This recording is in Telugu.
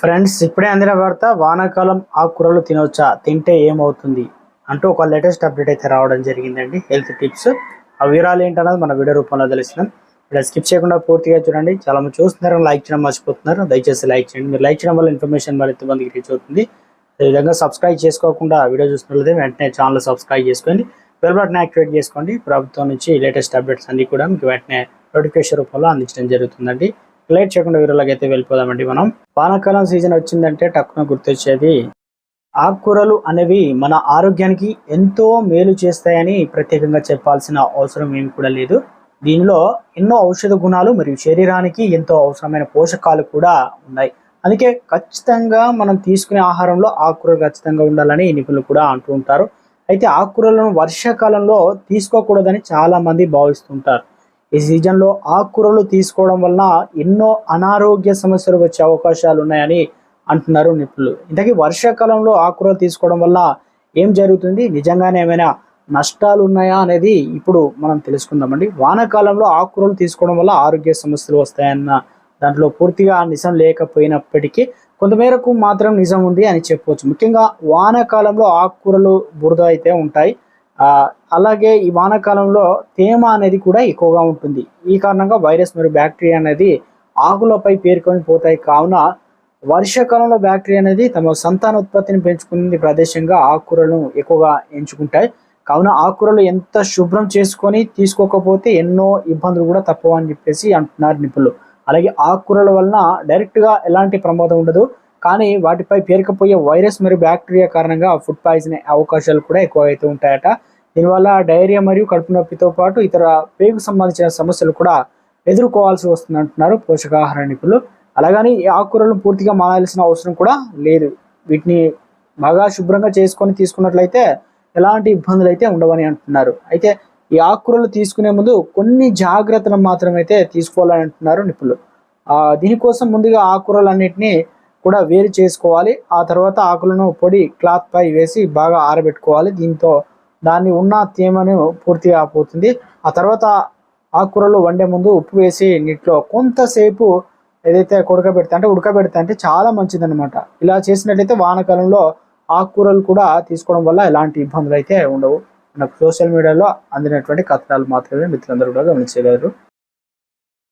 ఫ్రెండ్స్ ఇప్పుడే అందిన వార్త వానాకాలం ఆకుకూరలు తినవచ్చా తింటే ఏమవుతుంది అంటూ ఒక లేటెస్ట్ అప్డేట్ అయితే రావడం జరిగిందండి హెల్త్ టిప్స్. ఆ వివరాలు ఏంటన్నది మన వీడియో రూపంలో తెలుస్తున్నాం. ఇక్కడ స్కిప్ చేయకుండా పూర్తిగా చూడండి. చాలా మంది చూస్తున్నారు లైక్ చేయడం మర్చిపోతున్నారు. దయచేసి లైక్ చేయండి. మీరు లైక్ చేయడం వల్ల ఇన్ఫర్మేషన్ మరింత మందికి రీచ్ అవుతుంది. అదేవిధంగా సబ్స్క్రైబ్ చేసుకోకుండా వీడియో చూస్తున్నట్లయితే వెంటనే ఛానల్ సబ్స్క్రైబ్ చేసుకోండి. బెల్ బటన్ యాక్టివేట్ చేసుకోండి. ప్రభుత్వం నుంచి లేటెస్ట్ అప్డేట్స్ అన్ని కూడా మీకు వెంటనే నోటిఫికేషన్ రూపంలో అందించడం జరుగుతుందండి. లేట్ చేయకుండా వీడియోలోకి అయితే వెళ్ళిపోదామండి మనం. వానాకాలం సీజన్ వచ్చిందంటే టక్కున గుర్తొచ్చేది. ఆకుకూరలు అనేవి మన ఆరోగ్యానికి ఎంతో మేలు చేస్తాయని ప్రత్యేకంగా చెప్పాల్సిన అవసరం ఏమి కూడా లేదు. దీనిలో ఎన్నో ఔషధ గుణాలు మరియు శరీరానికి ఎంతో అవసరమైన పోషకాలు కూడా ఉన్నాయి. అందుకే ఖచ్చితంగా మనం తీసుకునే ఆహారంలో ఆకుకూరలు ఖచ్చితంగా ఉండాలని నిపుణులు కూడా అంటూ ఉంటారు. అయితే ఆకుకూరలను వర్షాకాలంలో తీసుకోకూడదని చాలా మంది భావిస్తుంటారు. ఈ సీజన్లో ఆకుకూరలు తీసుకోవడం వలన ఎన్నో అనారోగ్య సమస్యలు వచ్చే అవకాశాలు ఉన్నాయని అంటున్నారు నిపుణులు. ఇంతకీ వర్షాకాలంలో ఆకుకూరలు తీసుకోవడం వల్ల ఏం జరుగుతుంది? నిజంగానే ఏమైనా నష్టాలు ఉన్నాయా అనేది ఇప్పుడు మనం తెలుసుకుందామండి. వానాకాలంలో ఆకుకూరలు తీసుకోవడం వల్ల ఆరోగ్య సమస్యలు వస్తాయన్న దాంట్లో పూర్తిగా నిజం లేకపోయినప్పటికీ కొంతమేరకు మాత్రం నిజం ఉంది అని చెప్పవచ్చు. ముఖ్యంగా వానాకాలంలో ఆకుకూరలు బురద అయితే ఉంటాయి. అలాగే ఈ వానాకాలంలో తేమ అనేది కూడా ఎక్కువగా ఉంటుంది. ఈ కారణంగా వైరస్ మరియు బ్యాక్టీరియా అనేది ఆకులపై పేరుకొని పోతాయి. కావున వర్షాకాలంలో బ్యాక్టీరియా అనేది తమ సంతానోత్పత్తిని పెంచుకునే ప్రదేశంగా ఆకుకూరలను ఎక్కువగా ఎంచుకుంటాయి. కావున ఆకుకూరలు ఎంత శుభ్రం చేసుకొని తీసుకోకపోతే ఎన్నో ఇబ్బందులు కూడా తప్పవు అని చెప్పేసి అంటున్నారు నిపుణులు. అలాగే ఆకుకూరల వలన డైరెక్ట్గా ఎలాంటి ప్రమాదం ఉండదు. కానీ వాటిపై పేరుకపోయే వైరస్ మరియు బ్యాక్టీరియా కారణంగా ఫుడ్ పాయిజన్ అయ్యే అవకాశాలు కూడా ఎక్కువ అయితే ఉంటాయట. దీనివల్ల డైరియా మరియు కడుపు నొప్పితో పాటు ఇతర పేగుకు సంబంధించిన సమస్యలు కూడా ఎదుర్కోవాల్సి వస్తుంది అంటున్నారు పోషకాహార నిపుణులు. అలాగని ఈ ఆకుకూరలను పూర్తిగా మానాల్సిన అవసరం కూడా లేదు. వీటిని బాగా శుభ్రంగా చేసుకొని తీసుకున్నట్లయితే ఎలాంటి ఇబ్బందులు అయితే ఉండవని అంటున్నారు. అయితే ఈ ఆకుకూరలు తీసుకునే ముందు కొన్ని జాగ్రత్తలు మాత్రమైతే తీసుకోవాలని అంటున్నారు నిపుణులు. దీనికోసం ముందుగా ఆకుకూరలన్నింటినీ కూడా వేరు చేసుకోవాలి. ఆ తర్వాత ఆకులను పొడి క్లాత్ పై వేసి బాగా ఆరబెట్టుకోవాలి. దీంతో దాన్ని ఉన్న తేమను పూర్తిగా పోతుంది. ఆ తర్వాత ఆకుకూరలు వండే ముందు ఉప్పు వేసి నీటిలో కొంతసేపు ఏదైతే ఉడకబెడితే అంటే ఉడకబెడితే అంటే చాలా మంచిదన్నమాట. ఇలా చేసినట్లయితే వానకాలంలో ఆకుకూరలు కూడా తీసుకోవడం వల్ల ఎలాంటి ఇబ్బందులు అయితే ఉండవు. మనకు సోషల్ మీడియాలో అందినటువంటి కథనాలు మాత్రమే మిత్రులందరూ కూడా గమనించగలరు.